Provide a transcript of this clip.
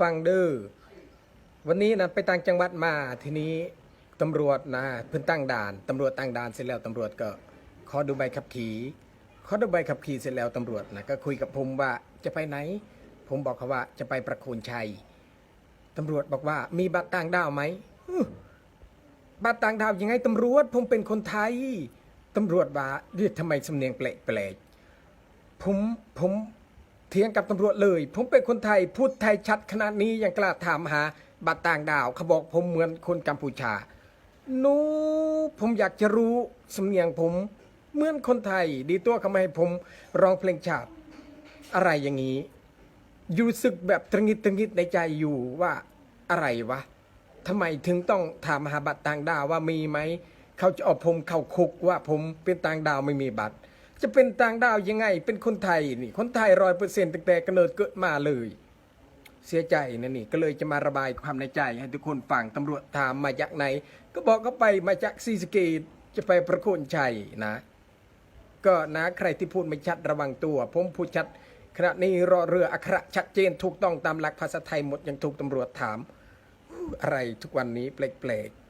ฟังเด้อวันนี้นะไปต่างจังหวัดมาทีนี้ตำรวจนะเพิ่นตั้งด่านตำรวจตั้งด่านเสร็จแล้วตำรวจก็ขอดูใบขับขี่ขอดูใบขับขี่เสร็จแล้วตำรวจนะก็คุยกับผมว่าจะไปไหน ผมบอกเขาว่าจะไปประโคนชัยตำรวจบอกว่ามีบัตรต่างด้าวไหมบัตรต่างดาวยังไงตำรวจ ผมเป็นคนไทยตำรวจว่าเรียกทำไมสำเนียงแปลกๆผมผม เถียงกับตำรวจเลย ผมเป็นคนไทยพูดไทยชัดขนาดนี้ยังกล้าถามหาบัตรต่างดาวเขาบอกผมเหมือนคนกัมพูชาหนูผมอยากจะรู้สำเนียงผมเหมือนคนไทย ดีตัวเขาไม่ให้ผมร้องเพลงชาติอะไรอย่างนี้อยู่สึกแบบตรงิดตรงิดในใจอยู่ว่าอะไรวะทำไมถึงต้องถามหาบัตรต่างดาวว่ามีไหม เขาจะเอาผมเข้าคุกว่าผมเป็นต่างดาวไม่มีบัตร จะเป็นต่างดาวยังไง เป็นคนไทยนี่ คนไทยร้อยเปอร์เซ็นต์ตั้งแต่กำเนิดเกิดมาเลย เสียใจนะนี่ ก็เลยจะมาระบายความในใจให้ทุกคนฟังตำรวจถามมาจากไหน ก็บอกเขาไปมาจากซีสเกตจะไปประโคนชัยนะ ก็นะใครที่พูดไม่ชัดระวังตัว ผมพูดชัดขณะนี้รอเรืออักขระชัดเจนถูกต้องตามหลักภาษาไทยหมดยังถูกตำรวจถาม อะไรทุกวันนี้แปลกๆ